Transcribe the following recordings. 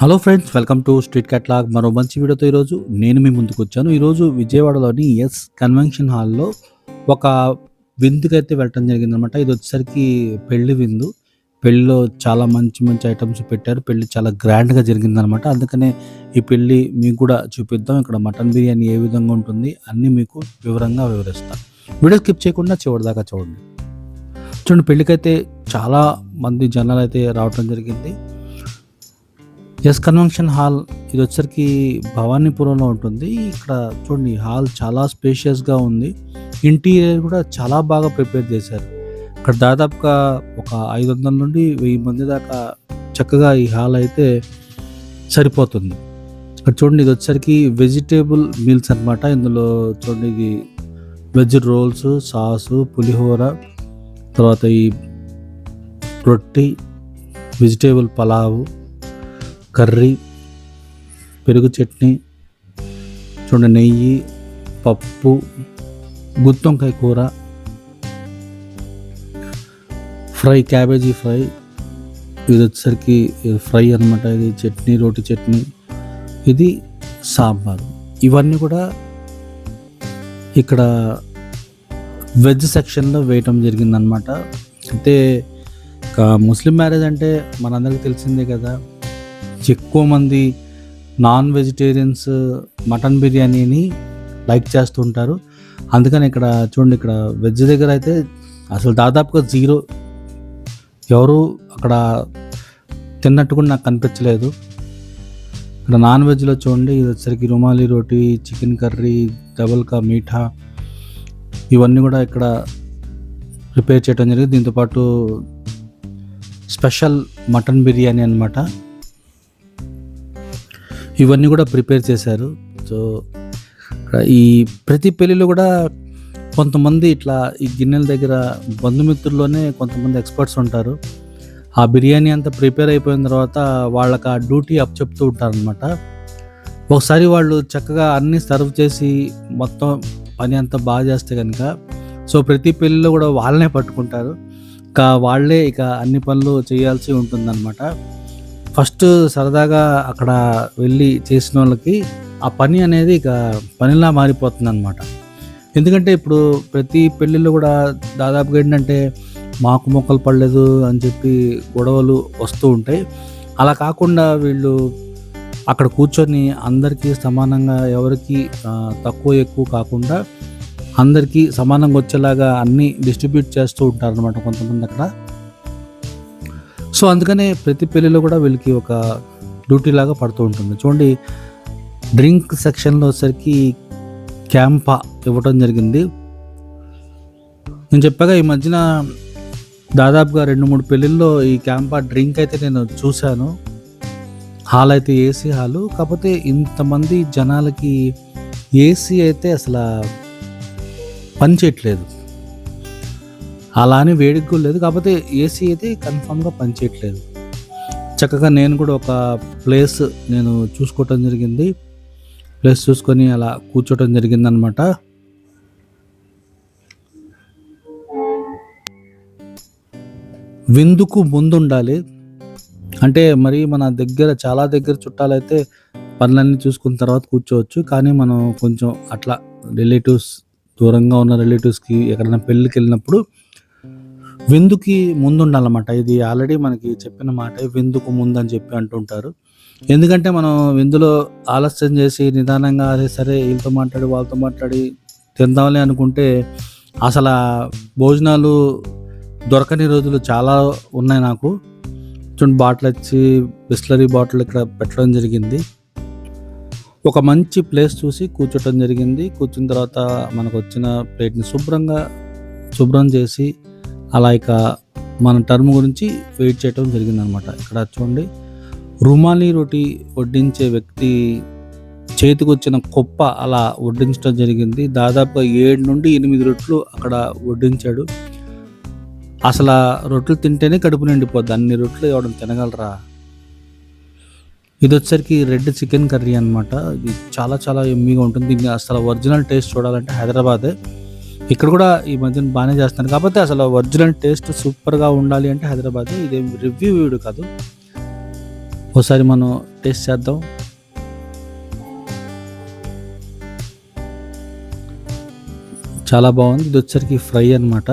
Hello friends welcome to street catalogue మరో మంచి వీడియోతో ఈరోజు నేను మీ ముందుకు వచ్చాను. ఈరోజు విజయవాడలోని ఎస్ కన్వెన్షన్ హాల్లో ఒక విందుకైతే వెళ్ళటం జరిగిందనమాట ఇది వచ్చేసరికి పెళ్ళి విందు. పెళ్ళిలో చాలా మంచి మంచి ఐటమ్స్ పెట్టారు. పెళ్ళి చాలా గ్రాండ్గా జరిగిందనమాట అందుకనే ఈ పెళ్ళి మీకు కూడా చూపిద్దాం. ఇక్కడ మటన్ బిర్యానీ ఏ విధంగా ఉంటుంది అన్నీ మీకు వివరంగా వివరిస్తాను. వీడియో స్కిప్ చేయకుండా చివరిదాకా చూడండి. చూడండి పెళ్ళికైతే చాలా మంది జనాలు అయితే రావటం జరిగింది. ఎస్ కన్వెన్షన్ హాల్ ఇది వచ్చరికి భవానీపురంలో ఉంటుంది. ఇక్కడ చూడండి హాల్ చాలా స్పేషియస్గా ఉంది. ఇంటీరియర్ కూడా చాలా బాగా ప్రిపేర్ చేశారు. ఇక్కడ దాదాపుగా ఒక ఐదు వందల నుండి వెయ్యి మంది దాకా చక్కగా ఈ హాల్ అయితే సరిపోతుంది. ఇక్కడ చూడండి ఇది వచ్చరికి వెజిటేబుల్ మీల్స్ అన్నమాట. ఇందులో చూడండి ఇది వెజ్ రోల్స్ సాసు పులిహోర తర్వాత ఈ రొట్టి వెజిటేబుల్ పలావు కర్రీ పెరుగు చట్నీ చూడండి నెయ్యి పప్పు గుత్తొంకాయ కూర ఫ్రై క్యాబేజీ ఫ్రై. ఇది వచ్చేసరికి ఫ్రై అనమాట ఇది చట్నీ రోటి చట్నీ. ఇది సాంబార్. ఇవన్నీ కూడా ఇక్కడ వెజ్ సెక్షన్లో వేయటం జరిగిందనమాట అయితే ముస్లిం మ్యారేజ్ అంటే మనందరికీ తెలిసిందే కదా. ఎక్కువ మంది నాన్ వెజిటేరియన్స్ మటన్ బిర్యానీని లైక్ చేస్తుంటారు. అందుకని ఇక్కడ చూడండి ఇక్కడ వెజ్ దగ్గర అయితే అసలు దాదాపుగా జీరో. ఎవరు అక్కడ తిన్నట్టు కూడా నాకు కనిపించలేదు. ఇక్కడ నాన్ వెజ్లో చూడండి ఇది వచ్చరికి రుమాలి రోటీ చికెన్ కర్రీ డబల్ కా మీఠా ఇవన్నీ కూడా ఇక్కడ ప్రిపేర్ చేయడం జరిగింది. దీంతోపాటు స్పెషల్ మటన్ బిర్యానీ అనమాట ఇవన్నీ కూడా ప్రిపేర్ చేశారు. సో ఈ ప్రతి పెళ్ళిలో కూడా కొంతమంది ఇట్లా ఈ గిన్నెల దగ్గర బంధుమిత్రుల్లోనే కొంతమంది ఎక్స్పర్ట్స్ ఉంటారు. ఆ బిర్యానీ అంతా ప్రిపేర్ అయిపోయిన తర్వాత వాళ్ళకి ఆ డ్యూటీ అప్ చెప్తూ ఉంటారనమాట ఒకసారి వాళ్ళు చక్కగా అన్నీ సర్వ్ చేసి మొత్తం పని అంతా బాగా చేస్తే కనుక సో ప్రతి పెళ్ళిలో కూడా వాళ్ళనే పట్టుకుంటారు. ఇక వాళ్ళే ఇక అన్ని పనులు చేయాల్సి ఉంటుందన్నమాట. ఫస్ట్ సరదాగా అక్కడ వెళ్ళి చేసిన వాళ్ళకి ఆ పని అనేది ఇక పనిలా మారిపోతుంది అనమాట ఎందుకంటే ఇప్పుడు ప్రతి పెళ్ళిళ్ళు కూడా దాదాపుగా ఏంటంటే మాకు మొక్కలు పడలేదు అని చెప్పి గొడవలు వస్తూ ఉంటాయి. అలా కాకుండా వీళ్ళు అక్కడ కూర్చొని అందరికీ సమానంగా ఎవరికి తక్కువ ఎక్కువ కాకుండా అందరికీ సమానంగా వచ్చేలాగా అన్నీ డిస్ట్రిబ్యూట్ చేస్తూ ఉంటారనమాట కొంతమంది అక్కడ. సో అందుకనే ప్రతి పెళ్ళిలో కూడా వీళ్ళకి ఒక డ్యూటీ లాగా పడుతూ ఉంటుంది. చూడండి డ్రింక్ సెక్షన్లో వచ్చరికి క్యాంపా ఇవ్వటం జరిగింది. నేను చెప్పాక ఈ మధ్యన దాదాపుగా రెండు మూడు పెళ్ళిల్లో ఈ క్యాంపా డ్రింక్ అయితే నేను చూశాను. హాల్ అయితే ఏసీ హాలు కాకపోతే ఇంతమంది జనాలకి ఏసీ అయితే అసలు పని చేయట్లేదు. అలా అని వేడికి కూడా లేదు. కాకపోతే ఏసీ అయితే కన్ఫామ్గా పనిచేయట్లేదు. చక్కగా నేను కూడా ఒక ప్లేస్ నేను చూసుకోవటం జరిగింది. ప్లేస్ చూసుకొని అలా కూర్చోవటం జరిగిందనమాట విందుకు ముందు ఉండాలి అంటే మరి మన దగ్గర చాలా దగ్గర చుట్టాలైతే పనులన్నీ చూసుకున్న తర్వాత కూర్చోవచ్చు. కానీ మనం కొంచెం అట్లా రిలేటివ్స్ దూరంగా ఉన్న రిలేటివ్స్కి ఎక్కడైనా పెళ్ళికి వెళ్ళినప్పుడు విందుకి ముందు ఉండాలన్నమాట ఇది ఆల్రెడీ మనకి చెప్పిన మాట విందుకు ముందు అని చెప్పి అంటుంటారు. ఎందుకంటే మనం విందులో ఆలస్యం చేసి నిదానంగా అదే సరే వీళ్ళతో మాట్లాడి వాళ్ళతో మాట్లాడి తిందాంలే అనుకుంటే అసలు భోజనాలు దొరకని రోజులు చాలా ఉన్నాయి నాకు. చూడండి బాటిల్ వచ్చి బిస్లరీ బాటిల్ ఇక్కడ పెట్టడం జరిగింది. ఒక మంచి ప్లేస్ చూసి కూర్చోటం జరిగింది. కూర్చున్న తర్వాత మనకు వచ్చిన ప్లేట్ని శుభ్రంగా శుభ్రం చేసి అలా ఇక మన టర్మ్ గురించి వెయిట్ చేయటం జరిగిందనమాట. ఇక్కడ చూడండి. రుమాలి రోటి వడ్డించే వ్యక్తి చేతికొచ్చిన కుప్ప అలా వడ్డించడం జరిగింది. దాదాపుగా ఏడు నుండి ఎనిమిది రొట్లు అక్కడ వడ్డించాడు. అసలు ఆ రొట్టెలు తింటేనే కడుపు నిండిపోద్ది. అన్ని రొట్లు ఇవ్వడం తినగలరా? ఇది వచ్చరికి రెడ్ చికెన్ కర్రీ అనమాట ఇది చాలా చాలా ఎమ్మీగా ఉంటుంది. దీన్ని అసలు ఒరిజినల్ టేస్ట్ చూడాలంటే హైదరాబాదే. ఇక్కడ కూడా ఈ మధ్యన బాగానే చేస్తున్నారు. కాకపోతే అసలు ఒరిజినల్ టేస్ట్ సూపర్గా ఉండాలి అంటే హైదరాబాద్ ఇదేం రివ్యూ వీడు కాదు. ఒకసారి మనం టేస్ట్ చేద్దాం. చాలా బాగుంది. ఇది వచ్చరికి ఫ్రై అన్నమాట.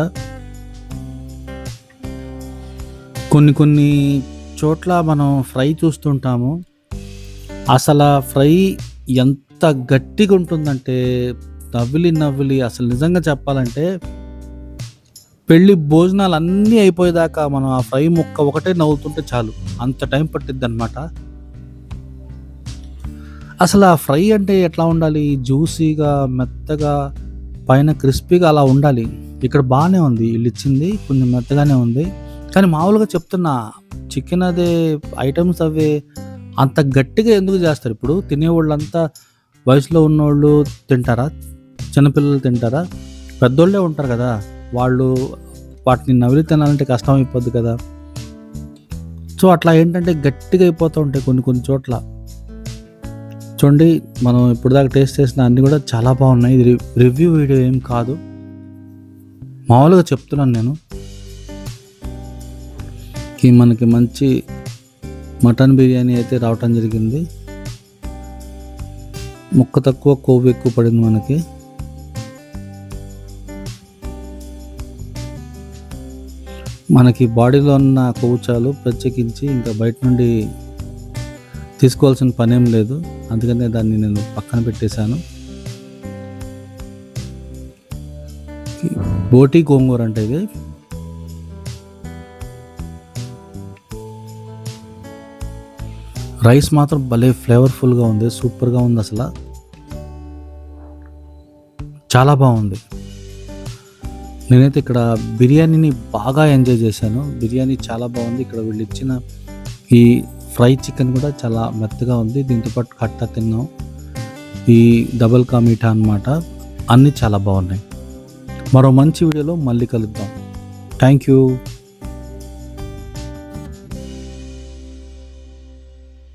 కొన్ని కొన్ని చోట్ల మనం ఫ్రై చూస్తుంటాము. అసలు ఫ్రై ఎంత గట్టిగా ఉంటుందంటే నవ్విలి నవ్విలి అసలు నిజంగా చెప్పాలంటే పెళ్ళి భోజనాలు అన్నీ అయిపోయేదాకా మనం ఆ ఫ్రై ముక్క ఒకటే నవ్వుతుంటే చాలు. అంత టైం పట్టిద్ది అనమాట అసలు ఆ ఫ్రై అంటే ఎట్లా ఉండాలి? జ్యూసీగా మెత్తగా పైన క్రిస్పీగా అలా ఉండాలి. ఇక్కడ బాగానే ఉంది వీళ్ళు ఇచ్చింది కొంచెం మెత్తగానే ఉంది. కానీ మామూలుగా చెప్తున్నా చికెన్ అదే ఐటమ్స్ అవే అంత గట్టిగా ఎందుకు చేస్తారు? ఇప్పుడు తినేవాళ్ళంతా వయసులో ఉన్నోళ్ళు తింటారా? చిన్నపిల్లలు తింటారా? పెద్దోళ్ళే ఉంటారు కదా వాళ్ళు వాటిని నవిలి తినాలంటే కష్టం అయిపోద్ది కదా. సో అట్లా ఏంటంటే గట్టిగా అయిపోతూ ఉంటాయి కొన్ని కొన్ని చోట్ల. చూడండి మనం ఇప్పుడు దాకా టేస్ట్ చేసిన అన్నీ కూడా చాలా బాగున్నాయి. ఇది రివ్యూ వీడియో ఏం కాదు. మామూలుగా చెప్తున్నాను నేను. ఈ మనకి మంచి మటన్ బిర్యానీ అయితే రావటం జరిగింది. ముక్క తక్కువ కొవ్వు ఎక్కువ పడింది మనకి. మనకి బాడీలో ఉన్న కొవ్వు ప్రత్యేకించి ఇంకా బయట నుండి తీసుకోవాల్సిన పనేం లేదు. అందుకనే దాన్ని నేను పక్కన పెట్టేశాను. బోటి గోంగూర అంటే ఇది. రైస్ మాత్రం భలే ఫ్లేవర్ఫుల్గా ఉంది. సూపర్గా ఉంది అసలు. చాలా బాగుంది. నేనైతే ఇక్కడ బిర్యానీని బాగా ఎంజాయ్ చేశాను. బిర్యానీ చాలా బాగుంది. ఇక్కడ వీళ్ళు ఇచ్చిన ఈ ఫ్రై చికెన్ కూడా చాలా మెత్తగా ఉంది. దీంతో పాటు కట్ట తిన్నాం. ఈ డబల్ కా మీఠా అనమాట అన్నీ చాలా బాగున్నాయి. మరో మంచి వీడియోలో మళ్ళీ కలుద్దాం. Thank you